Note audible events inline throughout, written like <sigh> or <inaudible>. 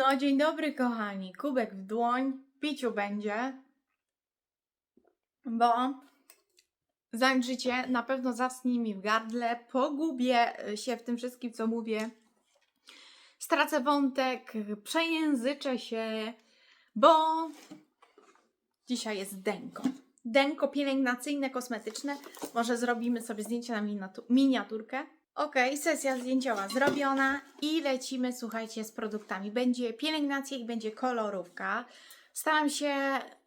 No, dzień dobry, kochani. Kubek w dłoń, piciu będzie, bo zajrzycie, na pewno zasnie mi w gardle, pogubię się w tym wszystkim, co mówię, stracę wątek, przejęzyczę się, bo dzisiaj jest denko. Denko pielęgnacyjne, kosmetyczne. Może zrobimy sobie zdjęcie na miniatu- miniaturkę. Ok, sesja zdjęciowa zrobiona i lecimy, słuchajcie, z produktami. Będzie pielęgnacja i będzie kolorówka. Staram się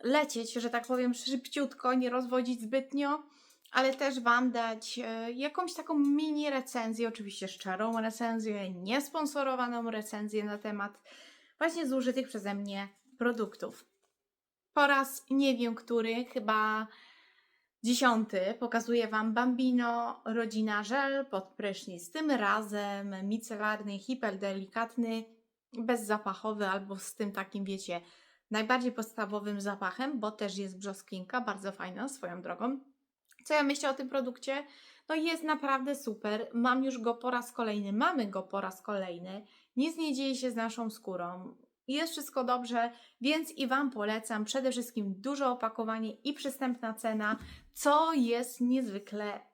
lecieć, że tak powiem, szybciutko, nie rozwodzić zbytnio, ale też Wam dać e, jakąś taką mini recenzję, oczywiście szczerą recenzję, niesponsorowaną recenzję na temat właśnie zużytych przeze mnie produktów. Po raz nie wiem który, chyba dziesiąty, pokazuję Wam Bambino Rodzina Żel pod prysznic. Tym razem micelarny, hiperdelikatny, bezzapachowy albo z tym takim, wiecie, najbardziej podstawowym zapachem, bo też jest brzoskwinka, bardzo fajna swoją drogą. Co ja myślę o tym produkcie? No jest naprawdę super. Mam już go po raz kolejny, mamy go po raz kolejny. Nic nie dzieje się z naszą skórą. Jest wszystko dobrze, więc i Wam polecam przede wszystkim duże opakowanie i przystępna cena, co jest niezwykle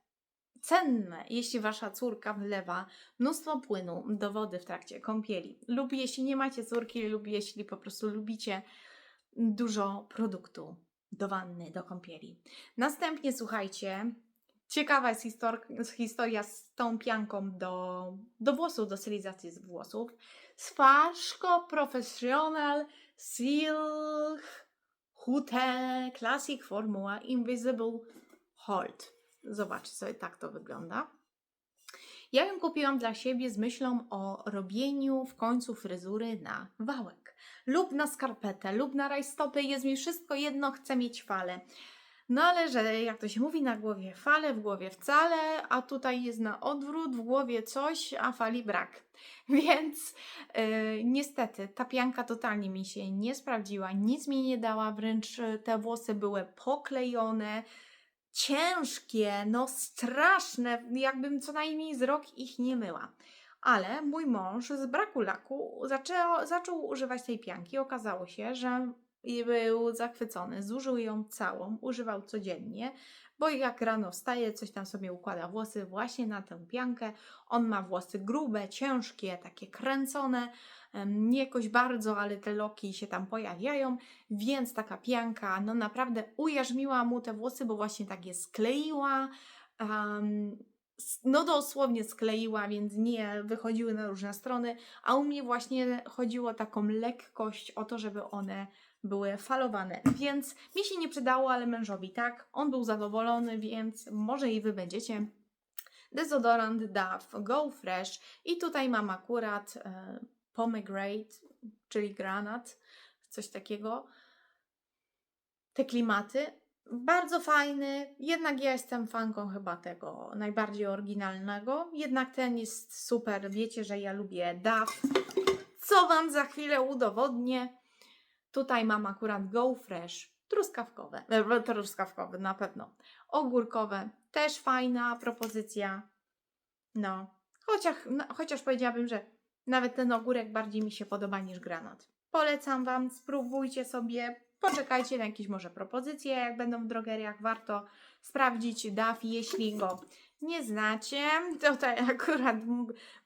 cenne, jeśli Wasza córka wlewa mnóstwo płynu do wody w trakcie kąpieli, lub jeśli nie macie córki, lub jeśli po prostu lubicie dużo produktu do wanny, do kąpieli. Następnie słuchajcie, ciekawa jest histor- historia z tą pianką do, do włosów, do stylizacji z włosów. Sfaszko Professional Silk Hute Classic Formuła Invisible Hold. Zobaczcie sobie, tak to wygląda. Ja ją kupiłam dla siebie z myślą o robieniu w końcu fryzury na wałek lub na skarpetę, lub na rajstopy. Jest mi wszystko jedno, chcę mieć falę. No ale że, jak to się mówi, na głowie fale, w głowie wcale, a tutaj jest na odwrót, w głowie coś, a fali brak. <laughs> Więc yy, niestety ta pianka totalnie mi się nie sprawdziła, nic mi nie dała, wręcz y, te włosy były poklejone, ciężkie, no straszne, jakbym co najmniej z rok ich nie myła. Ale mój mąż z braku laku zaczął, zaczął używać tej pianki. Okazało się, że był zachwycony, zużył ją całą, używał codziennie, bo jak rano wstaje, coś tam sobie układa włosy właśnie na tę piankę. On ma włosy grube, ciężkie, takie kręcone, nie jakoś bardzo, ale te loki się tam pojawiają, więc taka pianka, no naprawdę ujarzmiła mu te włosy, bo właśnie tak je skleiła. s- no dosłownie skleiła, więc nie wychodziły na różne strony, a u mnie właśnie chodziło o taką lekkość, o to, żeby one były falowane, więc mi się nie przydało, ale mężowi tak. On był zadowolony, więc może i Wy będziecie. Dezodorant Dove Go Fresh i tutaj mam akurat e, pomegranate, czyli granat, coś takiego. Te klimaty. Bardzo fajny, jednak ja jestem fanką chyba tego najbardziej oryginalnego. Jednak ten jest super. Wiecie, że ja lubię Dove. Co Wam za chwilę udowodnię. Tutaj mam akurat Go Fresh, truskawkowe, e, truskawkowe na pewno, ogórkowe, też fajna propozycja. No, chociaż, no, chociaż powiedziałabym, że nawet ten ogórek bardziej mi się podoba niż granat. Polecam Wam, spróbujcie sobie, poczekajcie na jakieś może propozycje, jak będą w drogeriach, warto sprawdzić DAF, jeśli go nie znacie. Tutaj <laughs> akurat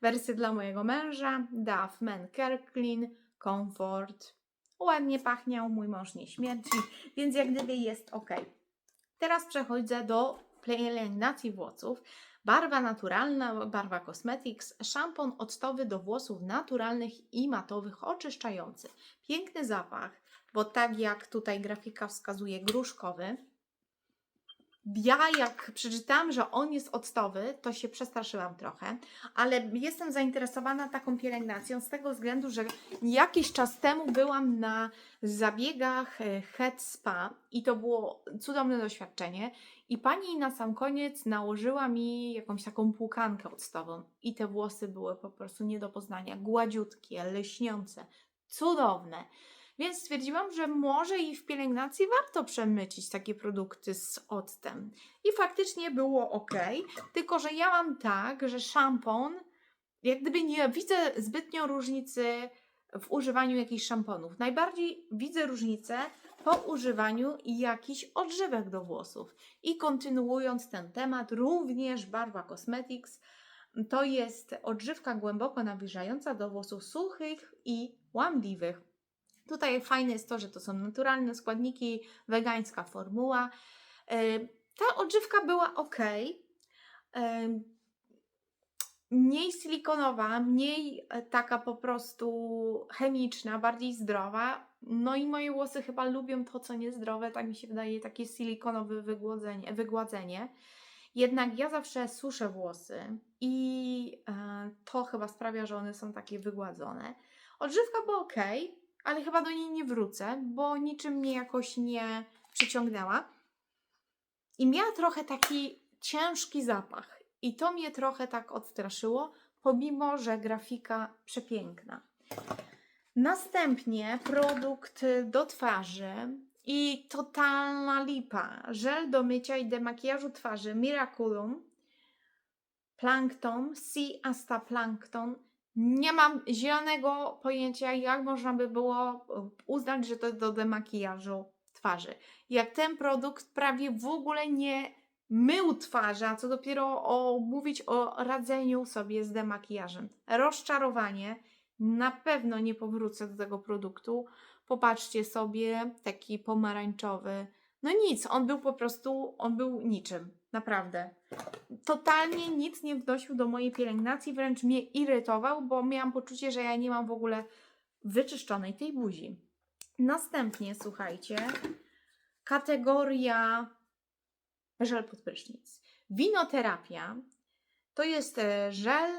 wersy dla mojego męża, DAF Men Clean Comfort ładnie pachniał, mój mąż nie śmierci, więc jak gdyby jest ok. Teraz przechodzę do pielęgnacji włosów. Barwa naturalna, barwa Cosmetics, szampon octowy do włosów naturalnych i matowych, oczyszczający. Piękny zapach, bo tak jak tutaj grafika wskazuje, gruszkowy. Ja jak przeczytałam, że on jest octowy, to się przestraszyłam trochę, ale jestem zainteresowana taką pielęgnacją z tego względu, że jakiś czas temu byłam na zabiegach e, Head Spa i to było cudowne doświadczenie. I pani na sam koniec nałożyła mi jakąś taką płukankę octową i te włosy były po prostu nie do poznania, gładziutkie, leśniące, cudowne. Więc stwierdziłam, że może i w pielęgnacji warto przemycić takie produkty z octem. I faktycznie było ok, tylko że ja mam tak, że szampon, jak gdyby nie widzę zbytnio różnicy w używaniu jakichś szamponów. Najbardziej widzę różnicę po używaniu jakichś odżywek do włosów. I kontynuując ten temat, również Barwa Cosmetics to jest odżywka głęboko nawilżająca do włosów suchych i łamliwych. Tutaj fajne jest to, że to są naturalne składniki, wegańska formuła. E, Ta odżywka była ok. Mniej silikonowa, mniej e, taka po prostu chemiczna, bardziej zdrowa. No i moje włosy chyba lubią to, co niezdrowe, tak mi się wydaje, takie silikonowe wygładzenie. wygładzenie. Jednak ja zawsze suszę włosy i e, to chyba sprawia, że one są takie wygładzone. Odżywka była ok, ale chyba do niej nie wrócę, bo niczym mnie jakoś nie przyciągnęła. I miała trochę taki ciężki zapach. I to mnie trochę tak odstraszyło, pomimo że grafika przepiękna. Następnie produkt do twarzy i totalna lipa. Żel do mycia i demakijażu twarzy Miraculum Plankton, Sea Asta Plankton. Nie mam zielonego pojęcia, jak można by było uznać, że to do demakijażu twarzy. Jak ten produkt prawie w ogóle nie mył twarzy, a co dopiero o, mówić o radzeniu sobie z demakijażem. Rozczarowanie. Na pewno nie powrócę do tego produktu. Popatrzcie sobie, taki pomarańczowy. No nic, on był po prostu, on był niczym. Naprawdę. Totalnie nic nie wnosił do mojej pielęgnacji, wręcz mnie irytował, bo miałam poczucie, że ja nie mam w ogóle wyczyszczonej tej buzi. Następnie, słuchajcie, kategoria żel pod prysznic. Winoterapia to jest e, żel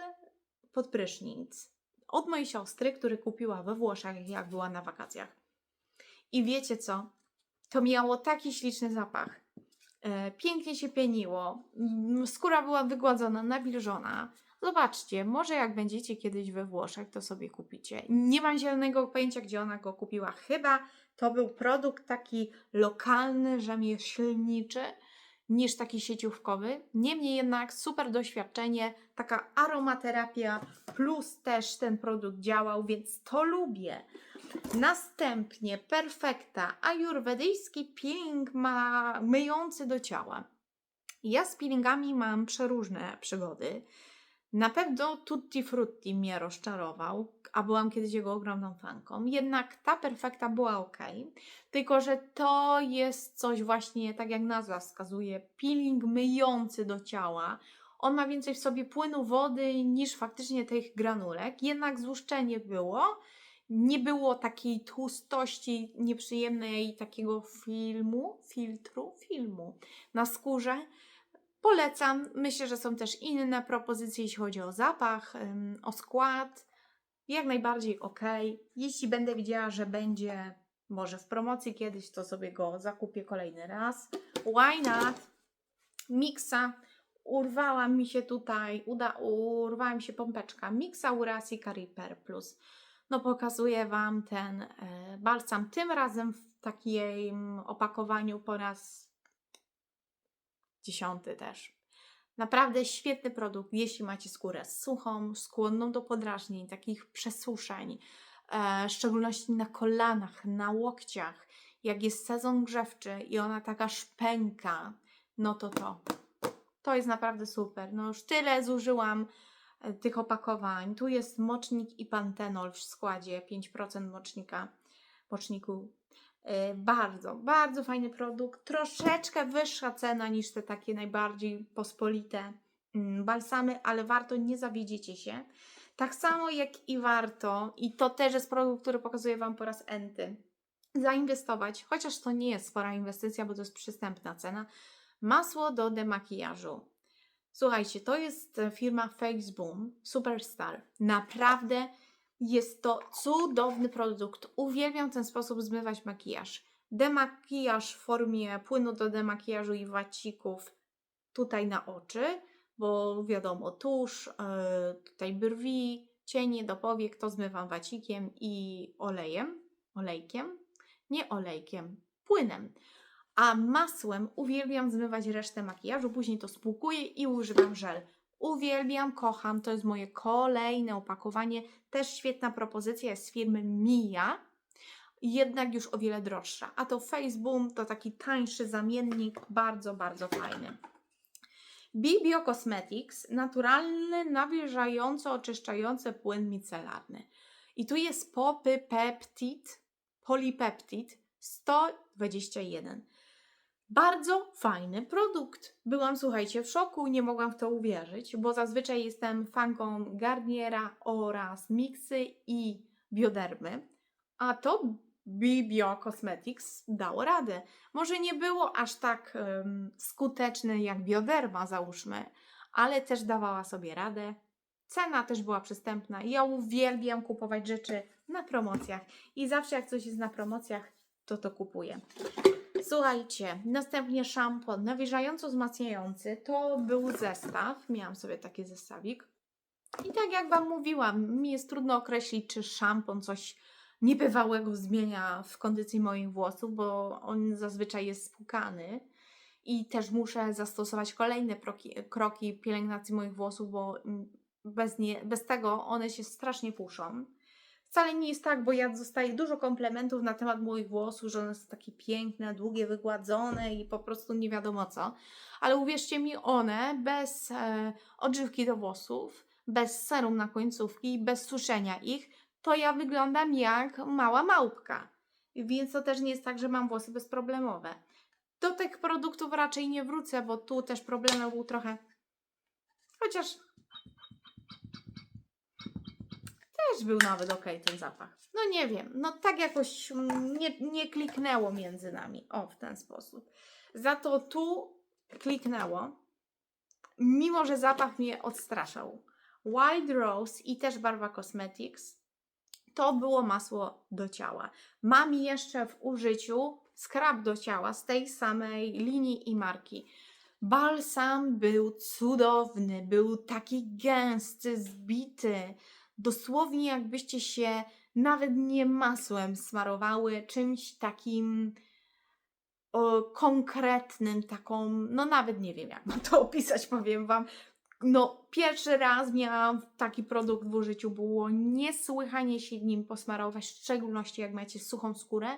pod prysznic od mojej siostry, który kupiła we Włoszech, jak była na wakacjach. I wiecie co? To miało taki śliczny zapach. E, pięknie się pieniło. Skóra była wygładzona, nawilżona. Zobaczcie, może jak będziecie kiedyś we Włoszech, to sobie kupicie. Nie mam zielonego pojęcia, gdzie ona go kupiła. Chyba to był produkt taki lokalny, rzemieślniczy, niż taki sieciówkowy. Niemniej jednak super doświadczenie, taka aromaterapia, plus też ten produkt działał, więc to lubię. Następnie Perfekta, ajurwedyjski peeling ma myjący do ciała. Ja z peelingami mam przeróżne przygody. Na pewno Tutti Frutti mnie rozczarował, a byłam kiedyś jego ogromną fanką. Jednak ta perfekta była ok, tylko że to jest coś właśnie, tak jak nazwa wskazuje, peeling myjący do ciała. On ma więcej w sobie płynu wody niż faktycznie tych granulek, jednak złuszczenie było. Nie było takiej tłustości nieprzyjemnej, takiego filmu, filtru, filmu na skórze. Polecam. Myślę, że są też inne propozycje, jeśli chodzi o zapach, o skład. Jak najbardziej ok. Jeśli będę widziała, że będzie może w promocji kiedyś, to sobie go zakupię kolejny raz. Why not? Mixa. Urwała mi się tutaj, uda, urwała mi się pompeczka. Mixa Urasi Cariper Plus. No pokazuję Wam ten e, balsam tym razem w takim opakowaniu po raz dziesiąty też. Naprawdę świetny produkt, jeśli macie skórę suchą, skłonną do podrażnień, takich przesuszeń, e, w szczególności na kolanach, na łokciach. Jak jest sezon grzewczy i ona taka szpęka, no to to. To jest naprawdę super. No już tyle zużyłam e, tych opakowań. Tu jest mocznik i pantenol w składzie, 5% mocznika, moczniku Bardzo, bardzo fajny produkt. Troszeczkę wyższa cena niż te takie najbardziej pospolite mm, balsamy, ale warto, nie zawiedziecie się. Tak samo jak i warto, i to też jest produkt, który pokazuję Wam po raz enty, zainwestować, chociaż to nie jest spora inwestycja, bo to jest przystępna cena, masło do demakijażu. Słuchajcie, to jest firma Faceboom Superstar. Naprawdę jest to cudowny produkt. Uwielbiam ten sposób zmywać makijaż. Demakijaż w formie płynu do demakijażu i wacików tutaj na oczy, bo wiadomo, tusz, yy, tutaj brwi, cienie do powiek to zmywam wacikiem i olejem, olejkiem, nie olejkiem, płynem. A masłem uwielbiam zmywać resztę makijażu, później to spłukuję i używam żel. Uwielbiam, kocham. To jest moje kolejne opakowanie. Też świetna propozycja jest z firmy Mia. Jednak już o wiele droższa. A to Faceboom to taki tańszy zamiennik. Bardzo, bardzo fajny. Bibio Cosmetics. Naturalny, nawilżająco, oczyszczający płyn micelarny. I tu jest popypeptid, polipeptid 121. Bardzo fajny produkt. Byłam, słuchajcie, w szoku, nie mogłam w to uwierzyć, bo zazwyczaj jestem fanką Garniera oraz Mixy i Biodermy, a to Bibio Cosmetics dało radę. Może nie było aż tak um, skuteczne jak Bioderma, załóżmy, ale też dawała sobie radę. Cena też była przystępna. Ja uwielbiam kupować rzeczy na promocjach i zawsze jak coś jest na promocjach, to to kupuję. Słuchajcie, następnie szampon nawilżająco wzmacniający. To był zestaw. Miałam sobie taki zestawik. I tak jak Wam mówiłam, mi jest trudno określić, czy szampon coś niebywałego zmienia w kondycji moich włosów, bo on zazwyczaj jest spłukany. I też muszę zastosować kolejne kroki, kroki pielęgnacji moich włosów, bo mm, bez, nie, bez tego one się strasznie puszą. Wcale nie jest tak, bo ja dostaję dużo komplementów na temat moich włosów, że one są takie piękne, długie, wygładzone i po prostu nie wiadomo co. Ale uwierzcie mi, one bez e, odżywki do włosów, bez serum na końcówki, bez suszenia ich, to ja wyglądam jak mała małpka. Więc to też nie jest tak, że mam włosy bezproblemowe. Do tych produktów raczej nie wrócę, bo tu też problem był trochę. Chociaż też był nawet ok ten zapach. No nie wiem, no tak jakoś nie, nie kliknęło między nami. O, w ten sposób. Za to tu kliknęło, mimo że zapach mnie odstraszał. Wild Rose i też Barwa Cosmetics to było masło do ciała. Mam jeszcze w użyciu skrab do ciała z tej samej linii i marki. Balsam był cudowny, był taki gęsty, zbity dosłownie jakbyście się nawet nie masłem smarowały, czymś takim o, konkretnym, taką, no nawet nie wiem jak <laughs> mam to opisać, powiem Wam. No, pierwszy raz miałam taki produkt w użyciu, było niesłychanie się nim posmarować, w szczególności jak macie suchą skórę.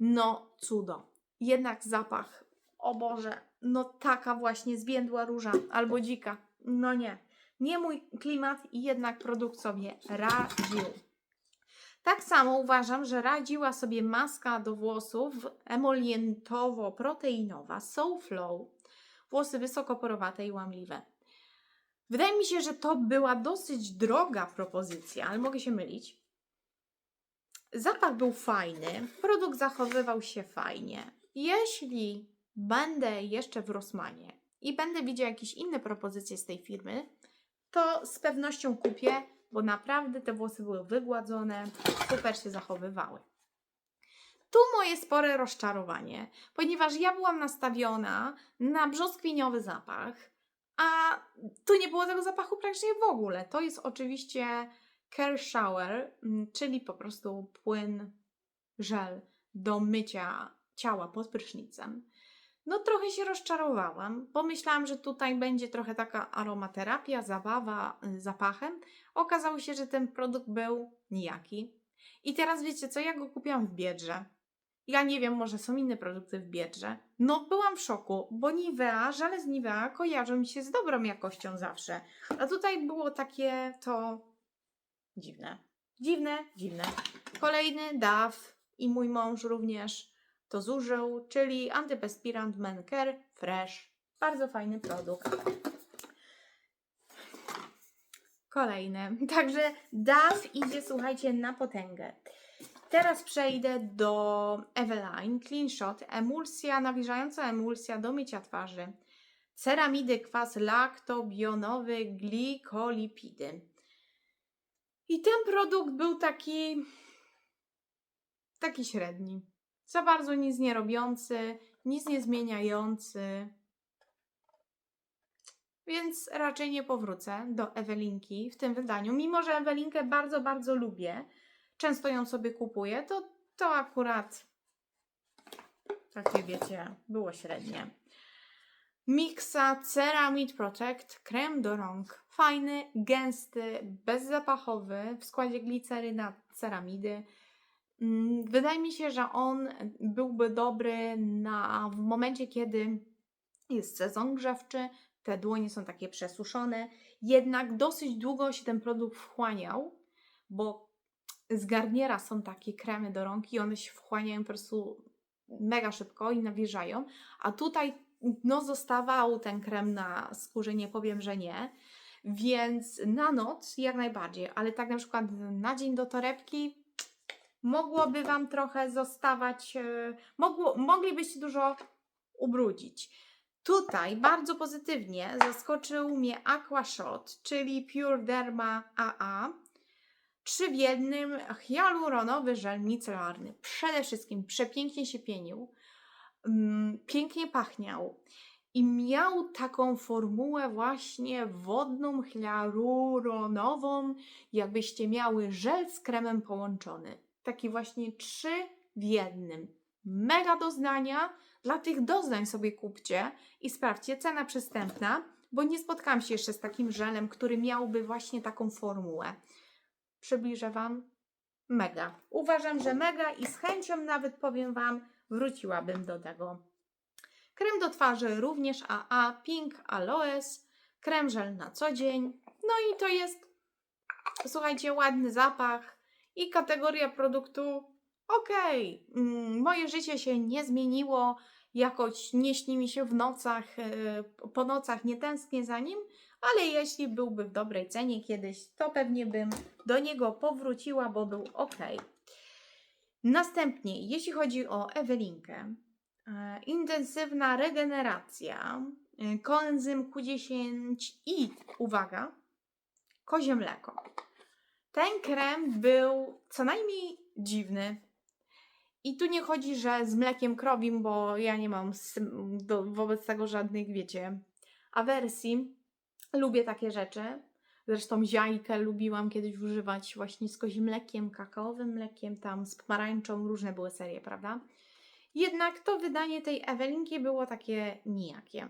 No, cudo. Jednak zapach, o Boże, no taka właśnie zwiędła róża albo dzika. No nie. Nie mój klimat i jednak produkt sobie radził. Tak samo uważam, że radziła sobie maska do włosów emolientowo-proteinowa Soulflow. Włosy wysokoporowate i łamliwe. Wydaje mi się, że to była dosyć droga propozycja, ale mogę się mylić. Zapach był fajny, produkt zachowywał się fajnie. Jeśli będę jeszcze w Rossmanie i będę widział jakieś inne propozycje z tej firmy, to z pewnością kupię, bo naprawdę te włosy były wygładzone, super się zachowywały. Tu moje spore rozczarowanie, ponieważ ja byłam nastawiona na brzoskwiniowy zapach, a tu nie było tego zapachu praktycznie w ogóle. To jest oczywiście care shower, mm, czyli po prostu płyn, żel do mycia ciała pod prysznicem. No trochę się rozczarowałam. Pomyślałam, że tutaj będzie trochę taka aromaterapia, zabawa y, zapachem. Okazało się, że ten produkt był nijaki. I teraz wiecie co, ja go kupiłam w Biedrze. Ja nie wiem, może są inne produkty w Biedrze. No byłam w szoku, bo Nivea, żale z Nivea kojarzą mi się z dobrą jakością zawsze. A tutaj było takie to dziwne. Dziwne, dziwne. Kolejny DAF i mój mąż również to zużył, czyli antyperspirant Menker Fresh. Bardzo fajny produkt. Kolejny. <laughs> Także DAF idzie, słuchajcie, na potęgę. Teraz przejdę do Eveline Clean Shot. Emulsja, nawilżająca emulsja do mycia twarzy. Ceramidy, kwas laktobionowy, glikolipidy. I ten produkt był taki taki średni. Za bardzo nic nie robiący, nic nie zmieniający. Więc raczej nie powrócę do Ewelinki w tym wydaniu. Mimo, że Ewelinkę bardzo, bardzo lubię, często ją sobie kupuję, to, to akurat takie wiecie, było średnie. Mixa Ceramide Protect krem do rąk. Fajny, gęsty, bezzapachowy, w składzie gliceryna, ceramidy. Mm, Wydaje mi się, że on byłby dobry na, w momencie, kiedy jest sezon grzewczy, te dłonie są takie przesuszone, jednak dosyć długo się ten produkt wchłaniał, bo z Garniera są takie kremy do rąk i one się wchłaniają po prostu mega szybko i nawilżają, a tutaj no zostawał ten krem na skórze, nie powiem, że nie, więc na noc jak najbardziej, ale tak na przykład na dzień do torebki mogłoby Wam trochę zostawać, e, mogło, moglibyście dużo ubrudzić. Tutaj bardzo pozytywnie zaskoczył mnie Aqua Shot, czyli Pure Derma AA. Trzy w jednym hialuronowy żel micelarny. Przede wszystkim przepięknie się pienił, mm, pięknie pachniał i miał taką formułę właśnie wodną, hialuronową, jakbyście miały żel z kremem połączony. Taki właśnie trzy w jednym. Mega doznania. Dla tych doznań sobie kupcie i sprawdźcie, cena przystępna, bo nie spotkałam się jeszcze z takim żelem, który miałby właśnie taką formułę. Przybliżę Wam. Mega. Uważam, że mega i z chęcią nawet powiem Wam, wróciłabym do tego. Krem do twarzy również AA Pink Aloes. Krem żel na co dzień. No i to jest, słuchajcie, ładny zapach i kategoria produktu okej. Mm, Moje życie się nie zmieniło. Jakoś nie śni mi się w nocach, e, po nocach nie tęsknię za nim, ale jeśli byłby w dobrej cenie kiedyś, to pewnie bym do niego powróciła, bo był ok. Następnie, jeśli chodzi o Ewelinkę, e, intensywna regeneracja, e, koenzym Q10 i, uwaga, kozie mleko. Ten krem był co najmniej dziwny. I tu nie chodzi, że z mlekiem krowim, bo ja nie mam do, wobec tego żadnych, wiecie, awersji. Lubię takie rzeczy. Zresztą ziajkę lubiłam kiedyś używać właśnie z kozim mlekiem, kakaowym mlekiem, tam z pomarańczą, różne były serie, prawda? Jednak to wydanie tej Ewelinki było takie nijakie.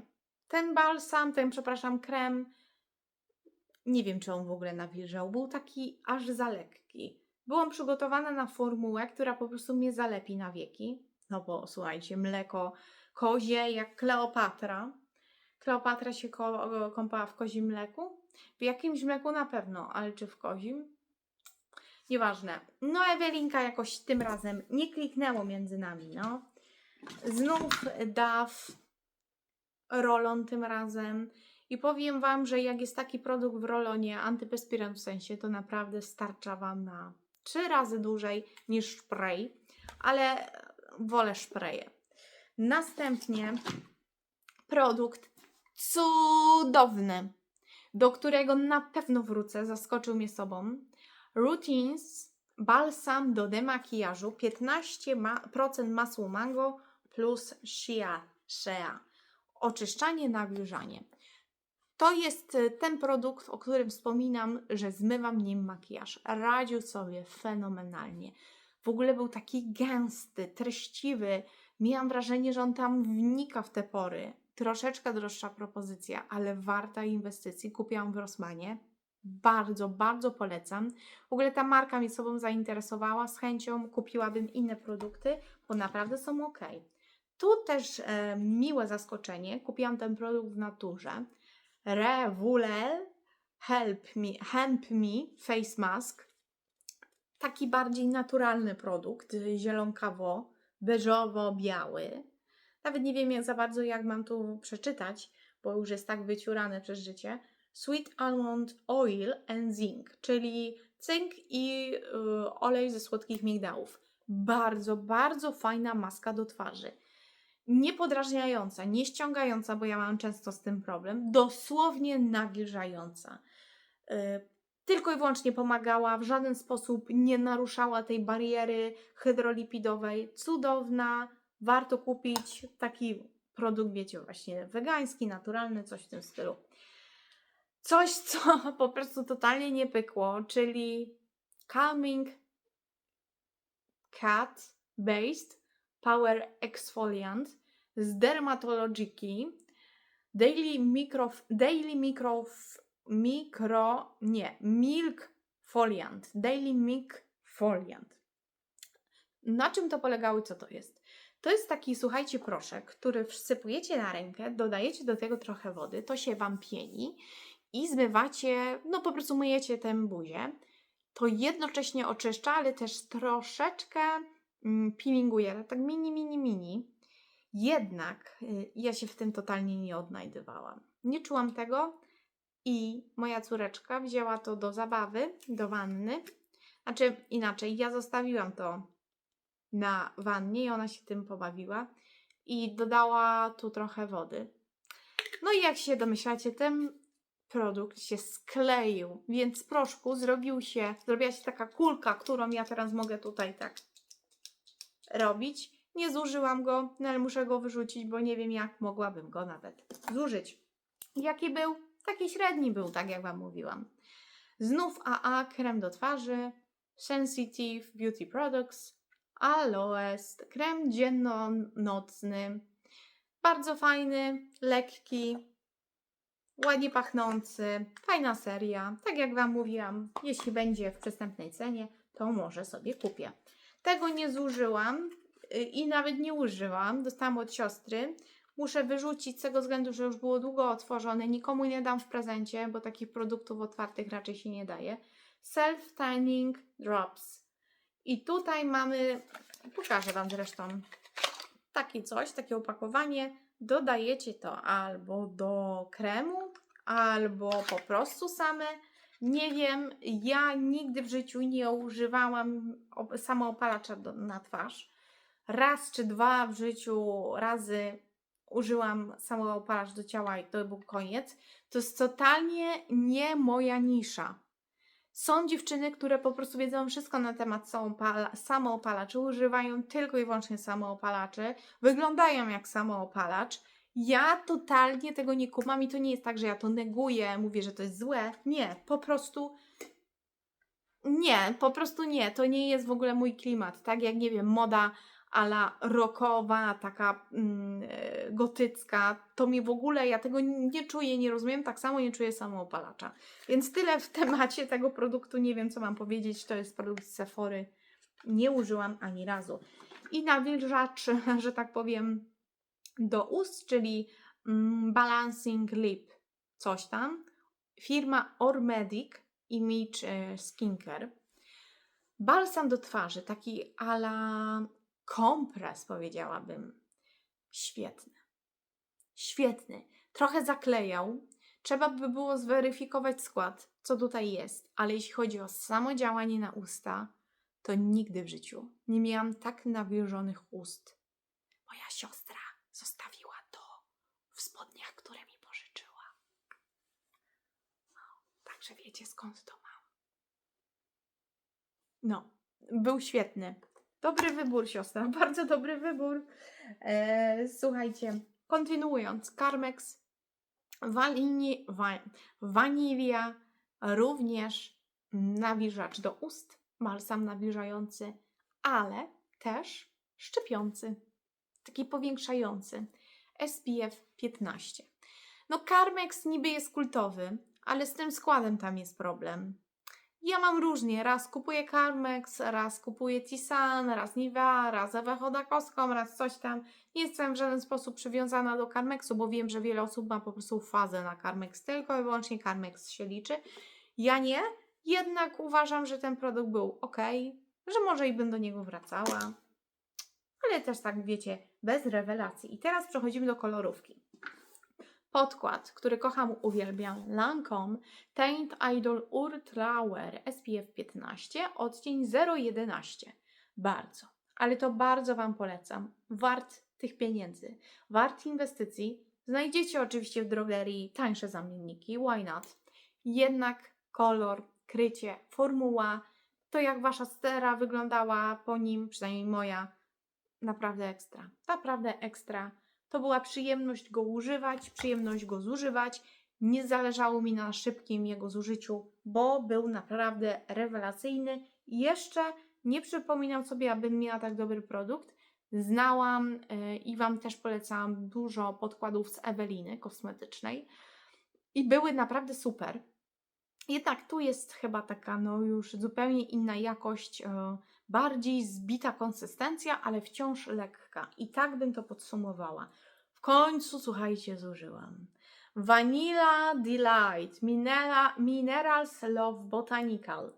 Ten balsam, ten, przepraszam, krem, nie wiem, czy on w ogóle nawilżał, był taki aż za lekki. Byłam przygotowana na formułę, która po prostu mnie zalepi na wieki. No bo słuchajcie, mleko kozie jak Kleopatra. Kleopatra się ko- kąpała w kozim mleku. W jakimś mleku na pewno, ale czy w kozim? Nieważne. No Ewelinka jakoś tym razem nie kliknęło między nami, no. Znów DAF, rolon tym razem. I powiem Wam, że jak jest taki produkt w rolonie, antyperspirant w sensie, to naprawdę starcza Wam na trzy razy dłużej niż spray, ale wolę spraye. Następnie produkt cudowny, do którego na pewno wrócę, zaskoczył mnie sobą. Routines balsam do demakijażu 15% ma mango plus shea, shea. Oczyszczanie, nawilżanie. To jest y, ten produkt, o którym wspominam, że zmywam nim makijaż. Radził sobie fenomenalnie. W ogóle był taki gęsty, treściwy. Miałam wrażenie, że on tam wnika w te pory. Troszeczkę droższa propozycja, ale warta inwestycji. Kupiłam w Rossmanie. Bardzo, bardzo polecam. W ogóle ta marka mnie sobą zainteresowała. Z chęcią kupiłabym inne produkty, bo naprawdę są ok. Tu też e, miłe zaskoczenie. Kupiłam ten produkt w naturze. Revulel Help Me, Help Me Face Mask. Taki bardziej naturalny produkt, zielonkawo, beżowo-biały. Nawet nie wiem jak za bardzo, jak mam tu przeczytać, bo już jest tak wyciurane przez życie. Sweet Almond Oil and Zinc, czyli cynk i y, olej ze słodkich migdałów. Bardzo, bardzo fajna maska do twarzy niepodrażniająca, nie ściągająca, bo ja mam często z tym problem, dosłownie nawilżająca. Yy, tylko i wyłącznie pomagała, w żaden sposób nie naruszała tej bariery hydrolipidowej. Cudowna, warto kupić taki produkt, wiecie, właśnie wegański, naturalny, coś w tym stylu. Coś, co <laughs> po prostu totalnie nie pykło, czyli Calming Cat Based Power Exfoliant z Dermatologiki. Daily Micro, Daily Micro, Micro, nie, Milk Foliant, Daily Milk Foliant. Na czym to polegało i co to jest? To jest taki, słuchajcie, proszek, który wsypujecie na rękę, dodajecie do tego trochę wody, to się Wam pieni i zmywacie, no po prostu myjecie tę buzię. To jednocześnie oczyszcza, ale też troszeczkę mm, peelinguje, tak mini, mini, mini. Jednak y, ja się w tym totalnie nie odnajdywałam. Nie czułam tego i moja córeczka wzięła to do zabawy, do wanny. Znaczy inaczej, ja zostawiłam to na wannie i ona się tym pobawiła i dodała tu trochę wody. No i jak się domyślacie, ten produkt się skleił, więc z proszku zrobił się, zrobiła się taka kulka, którą ja teraz mogę tutaj tak robić. Nie zużyłam go, no ale muszę go wyrzucić, bo nie wiem jak mogłabym go nawet zużyć. Jaki był? Taki średni był, tak jak Wam mówiłam. Znów AA, krem do twarzy, Sensitive Beauty Products, Aloes, krem dzienno-nocny. Bardzo fajny, lekki, ładnie pachnący, fajna seria. Tak jak Wam mówiłam, jeśli będzie w przystępnej cenie, to może sobie kupię. Tego nie zużyłam i nawet nie użyłam. Dostałam od siostry. Muszę wyrzucić z tego względu, że już było długo otworzone. Nikomu nie dam w prezencie, bo takich produktów otwartych raczej się nie daje. Self Tanning Drops. I tutaj mamy, pokażę Wam zresztą, takie coś, takie opakowanie. Dodajecie to albo do kremu, albo po prostu same. Nie wiem, ja nigdy w życiu nie używałam op- samoopalacza do, na twarz. Raz czy dwa w życiu razy użyłam samoopalacz do ciała i to był koniec. To jest totalnie nie moja nisza. Są dziewczyny, które po prostu wiedzą wszystko na temat samoopala- samoopalaczy, używają tylko i wyłącznie samoopalaczy, wyglądają jak samoopalacz. Ja totalnie tego nie kumam i to nie jest tak, że ja to neguję, mówię, że to jest złe. Nie, po prostu nie, po prostu nie. To nie jest w ogóle mój klimat. Tak jak, nie wiem, moda ala rockowa, taka mm, e, gotycka, to mi w ogóle, ja tego nie czuję, nie rozumiem, tak samo nie czuję samoopalacza. Więc tyle w temacie tego produktu, nie wiem co mam powiedzieć, to jest produkt z Sephory, nie użyłam ani razu. I nawilżacz, <laughs> że tak powiem, do ust, czyli mm, Balancing Lip, coś tam, firma Ormedic Image e, Skincare. Balsam do twarzy, taki ala kompres, powiedziałabym. Świetny. Świetny. Trochę zaklejał. Trzeba by było zweryfikować skład, co tutaj jest, ale jeśli chodzi o samo działanie na usta, to nigdy w życiu nie miałam tak nawilżonych ust. Moja siostra zostawiła to w spodniach, które mi pożyczyła. No, także wiecie skąd to mam. No, był świetny. Dobry wybór, siostra. <laughs> Bardzo dobry wybór. E, słuchajcie, kontynuując. Carmex, walini, wa, również nawilżacz do ust, balsam nawilżający, ale też szczepiący, taki powiększający. SPF 15. No, Carmex niby jest kultowy, ale z tym składem tam jest problem. Ja mam różnie. Raz kupuję Carmex, raz kupuję Tisan, raz Nivea, raz Ewę Chodakowską, raz coś tam. Nie jestem w żaden sposób przywiązana do Carmexu, bo wiem, że wiele osób ma po prostu fazę na Carmex. Tylko i wyłącznie Carmex się liczy. Ja nie. Jednak uważam, że ten produkt był ok, że może i bym do niego wracała. Ale też tak, wiecie, bez rewelacji. I teraz przechodzimy do kolorówki. Podkład, który kocham, uwielbiam, Lancome Taint Idol Ultra Wear SPF 15, odcień 011. Bardzo, ale to bardzo Wam polecam. Wart tych pieniędzy, wart inwestycji. Znajdziecie oczywiście w drogerii tańsze zamienniki, why not? Jednak kolor, krycie, formuła, to jak Wasza stera wyglądała po nim, przynajmniej moja, naprawdę ekstra. Naprawdę ekstra. To była przyjemność go używać, przyjemność go zużywać. Nie zależało mi na szybkim jego zużyciu, bo był naprawdę rewelacyjny. Jeszcze nie przypominam sobie, abym miała tak dobry produkt. znałam y, i Wam też polecałam dużo podkładów z Eweliny kosmetycznej i były naprawdę super. Jednak tu jest chyba taka no już zupełnie inna jakość, y, bardziej zbita konsystencja, ale wciąż lekka. I tak bym to podsumowała. W końcu, słuchajcie, zużyłam. Vanilla Delight Minera, Minerals Love Botanical.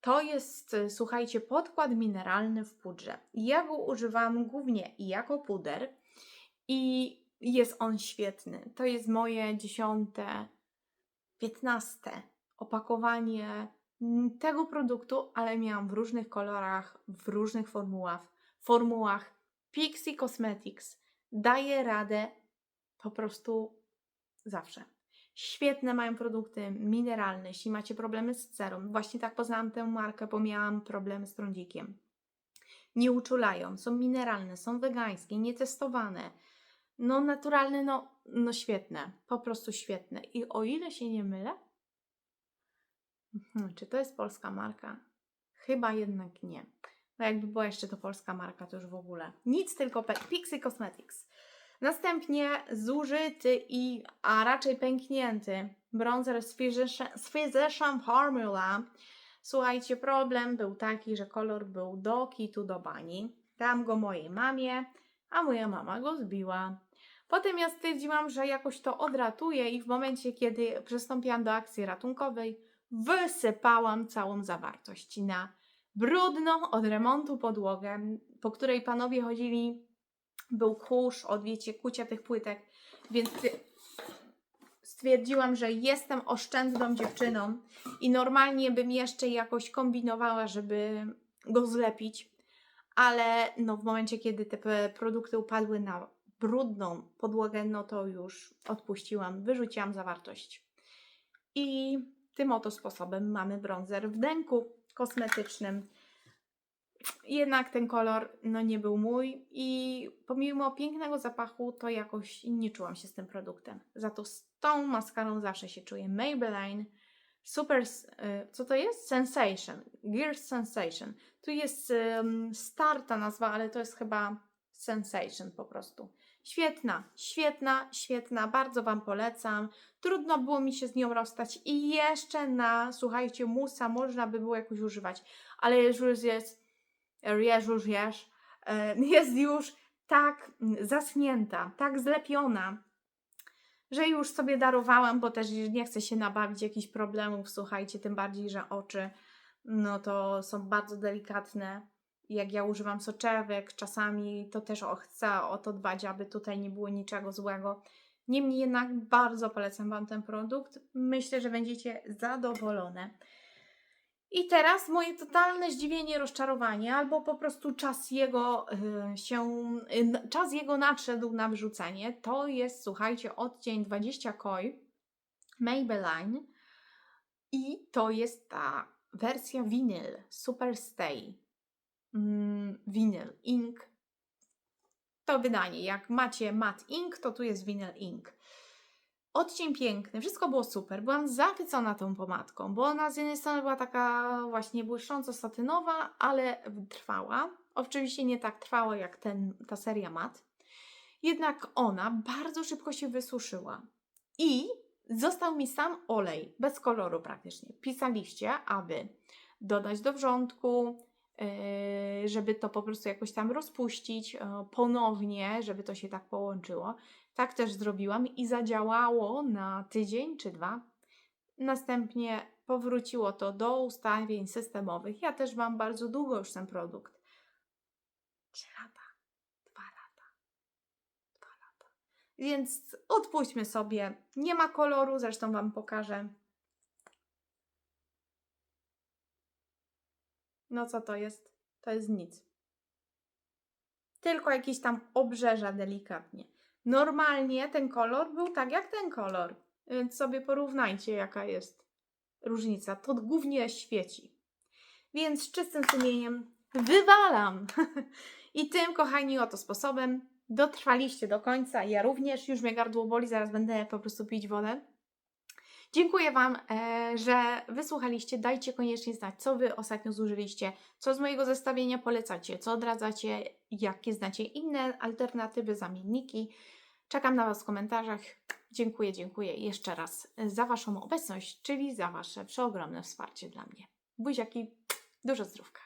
To jest, słuchajcie, podkład mineralny w pudrze. Ja go używam głównie jako puder i jest on świetny. To jest moje dziesiąte, piętnaste opakowanie tego produktu, ale miałam w różnych kolorach, w różnych formułach. formułach. Pixie Cosmetics daje radę po prostu zawsze. Świetne mają produkty mineralne, jeśli macie problemy z cerą. Właśnie tak poznałam tę markę, bo miałam problemy z trądzikiem. Nie uczulają, są mineralne, są wegańskie, nietestowane. No naturalne, no, no świetne, po prostu świetne. I o ile się nie mylę, Mhm, Czy to jest polska marka? Chyba jednak nie. No jakby była jeszcze to polska marka, to już w ogóle. Nic, tylko Pixie Cosmetics. Następnie zużyty i, a raczej pęknięty bronzer z Physician- Formula. Słuchajcie, problem był taki, że kolor był do kitu do bani. Dałam go mojej mamie, a moja mama go zbiła. Potem ja stwierdziłam, że jakoś to odratuje i w momencie, kiedy przystąpiłam do akcji ratunkowej, wysypałam całą zawartość na brudną od remontu podłogę, po której panowie chodzili, był kurz od wiecie, kucia tych płytek, więc stwierdziłam, że jestem oszczędną dziewczyną i normalnie bym jeszcze jakoś kombinowała, żeby go zlepić, ale no w momencie, kiedy te produkty upadły na brudną podłogę, no to już odpuściłam, wyrzuciłam zawartość. I tym oto sposobem mamy bronzer w denku kosmetycznym. Jednak ten kolor no nie był mój i pomimo pięknego zapachu to jakoś nie czułam się z tym produktem. Za to z tą maskarą zawsze się czuję. Maybelline Super, y, co to jest? Sensation, Gears Sensation. Tu jest um, starta nazwa, ale to jest chyba Sensation po prostu. Świetna, świetna, świetna, bardzo Wam polecam. Trudno było mi się z nią rozstać i jeszcze na, słuchajcie, musa można by było jakoś używać, ale już jest, jest już jest, e, <laughs> jest już tak zaschnięta, tak zlepiona, że już sobie darowałam, bo też nie chcę się nabawić jakichś problemów, słuchajcie, tym bardziej, że oczy, no to są bardzo delikatne. Jak ja używam soczewek, czasami to też chcę o to dbać, aby tutaj nie było niczego złego. Niemniej jednak bardzo polecam Wam ten produkt. Myślę, że będziecie zadowolone. I teraz moje totalne zdziwienie, rozczarowanie, albo po prostu czas jego y, się, y, czas jego nadszedł na wrzucenie. To jest, słuchajcie, odcień 20 koi Maybelline i to jest ta wersja winyl Super Stay mm, Ink. To wydanie, jak macie Matte Ink, to tu jest Vinyl Ink. Odcień piękny, wszystko było super. Byłam zachwycona tą pomadką, bo ona z jednej strony była taka właśnie błyszcząco satynowa, ale trwała. Oczywiście nie tak trwała jak ten, ta seria mat. Jednak ona bardzo szybko się wysuszyła. I został mi sam olej, bez koloru praktycznie. Pisaliście, aby dodać do wrzątku, żeby to po prostu jakoś tam rozpuścić yy, ponownie, żeby to się tak połączyło. Tak też zrobiłam i zadziałało na tydzień czy dwa. Następnie powróciło to do ustawień systemowych. Ja też mam bardzo długo już ten produkt. Trzy lata, dwa lata, dwa lata. Więc odpuśćmy sobie. Nie ma koloru, zresztą Wam pokażę. No co to jest? To jest nic. Tylko jakieś tam obrzeża delikatnie. Normalnie ten kolor był tak jak ten kolor, więc sobie porównajcie, jaka jest różnica. To głównie świeci. Więc z czystym sumieniem wywalam. <laughs> I tym, kochani, oto sposobem dotrwaliście do końca. Ja również, już mnie gardło boli, zaraz będę po prostu pić wodę. Dziękuję Wam, e, że wysłuchaliście. Dajcie koniecznie znać, co Wy ostatnio zużyliście, co z mojego zestawienia polecacie, co odradzacie, jakie znacie inne alternatywy, zamienniki. Czekam na Was w komentarzach. Dziękuję, dziękuję jeszcze raz za Waszą obecność, czyli za Wasze przeogromne wsparcie dla mnie. Buziaki, dużo zdrówka.